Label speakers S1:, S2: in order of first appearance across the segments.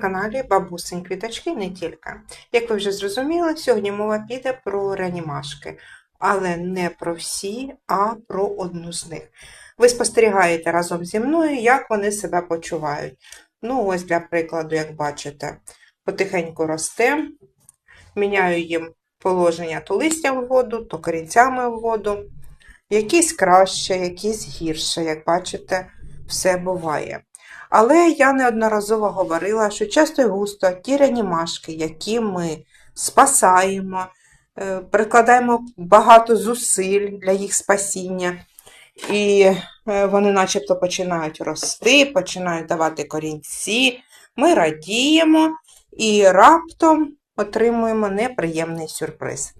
S1: каналі Бабусень Квіточки не тільки. Як ви вже зрозуміли, сьогодні мова піде про реанімашки, але не про всі, а про одну з них. Ви спостерігаєте разом зі мною, як вони себе почувають. Ну, ось для прикладу, як бачите, потихеньку росте, міняю їм положення то листям в воду, то корінцями в воду. Якісь краще, якісь гірше, як бачите, все буває. Але я неодноразово говорила, що часто і густо ті реанімашки, які ми спасаємо, е, прикладаємо багато зусиль для їх спасіння, і е, вони начебто починають рости, починають давати корінці, ми радіємо і раптом отримуємо неприємний сюрприз.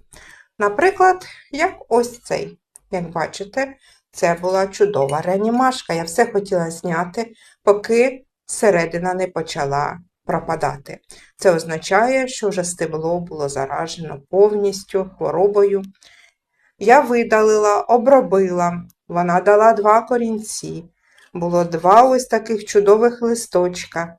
S1: Наприклад, як ось цей. Як бачите, це була чудова реанімашка. Я все хотіла зняти, поки середина не почала пропадати. Це означає, що вже стебло було заражено повністю хворобою. Я видалила, обробила, вона дала два корінці. Було два ось таких чудових листочка,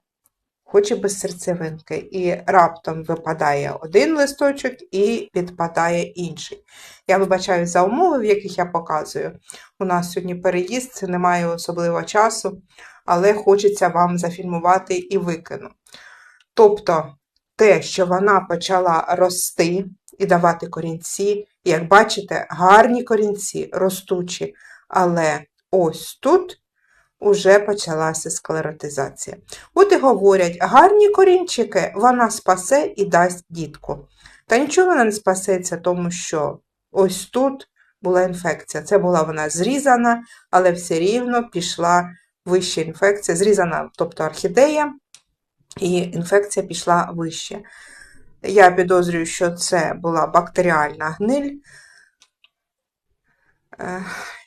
S1: хоч і без серцевинки. І раптом випадає один листочок і підпадає інший. Я вибачаю за умови, в яких я показую. У нас сьогодні переїзд, це немає особливо часу, але хочеться вам зафільмувати і викину. Тобто, те, що вона почала рости і давати корінці, як бачите, гарні корінці, ростучі, але ось тут уже почалася склеротизація. От і говорять, гарні корінчики вона спасе і дасть дітку. Та нічого вона не спасеться, тому що ось тут була інфекція. Це була вона зрізана, але все рівно пішла вища інфекція, зрізана, тобто орхідея, і інфекція пішла вище. Я підозрюю, що це була бактеріальна гниль,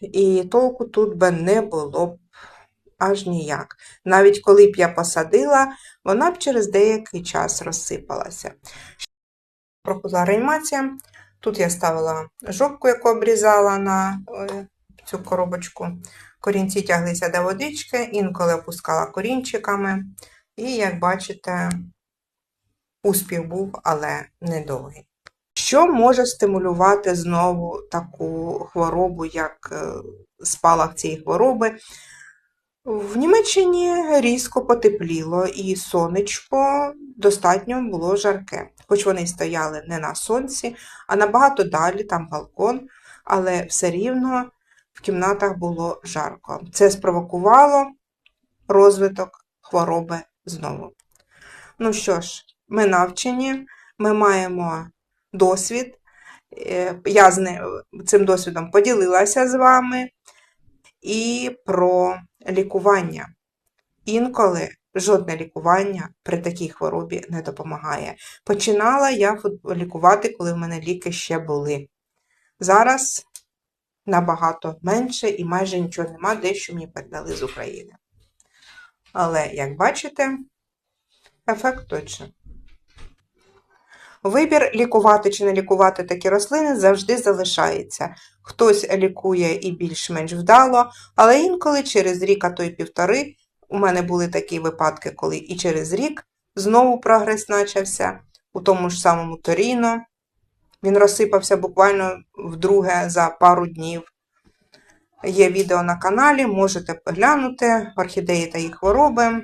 S1: і толку тут би не було аж ніяк. Навіть коли б я посадила, вона б через деякий час розсипалася. Проходила реанімація. Тут я ставила жопку, яку обрізала на е, цю коробочку. Корінці тяглися до водички, інколи опускала корінчиками. І, як бачите, успіх був, але недовгий. Що може стимулювати знову таку хворобу, як е, спалах цієї хвороби? В Німеччині різко потепліло, і сонечко достатньо було жарке. Хоч вони стояли не на сонці, а набагато далі, там балкон, але все рівно в кімнатах було жарко. Це спровокувало розвиток хвороби знову. Ну що ж, ми навчені, ми маємо досвід. Е, Я з цим досвідом поділилася з вами і про лікування. Інколи жодне лікування при такій хворобі не допомагає. Починала я лікувати, коли в мене ліки ще були. Зараз набагато менше і майже нічого нема, дещо мені передали з України. Але, як бачите, ефект точно. Вибір лікувати чи не лікувати такі рослини завжди залишається. Хтось лікує і більш-менш вдало, але інколи через рік, а то й півтори, у мене були такі випадки, коли і через рік знову прогрес почався у тому ж самому Торіно. Він розсипався буквально вдруге за пару днів. Є відео на каналі, можете поглянути орхідеї та їх хвороби.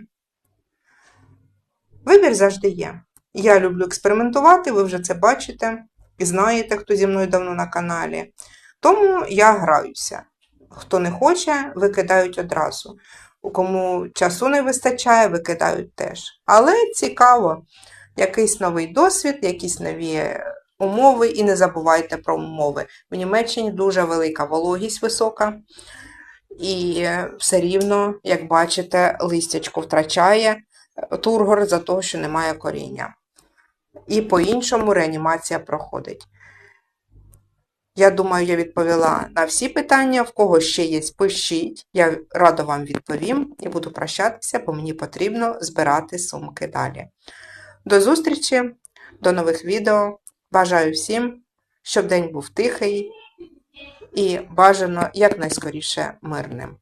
S1: Вибір завжди є. Я люблю експериментувати, ви вже це бачите і знаєте, хто зі мною давно на каналі. Тому я граюся. Хто не хоче, викидають одразу. У кому часу не вистачає, викидають теж. Але цікаво, якийсь новий досвід, якісь нові умови, і не забувайте про умови. В Німеччині дуже велика вологість висока, і все рівно, як бачите, листячко втрачає тургор за того, що немає коріння. І по-іншому реанімація проходить. Я думаю, я відповіла на всі питання. В кого ще є, пишіть. Я радо вам відповім і буду прощатися, бо мені потрібно збирати сумки далі. До зустрічі, до нових відео. Бажаю всім, щоб день був тихий і бажано якнайскоріше мирним.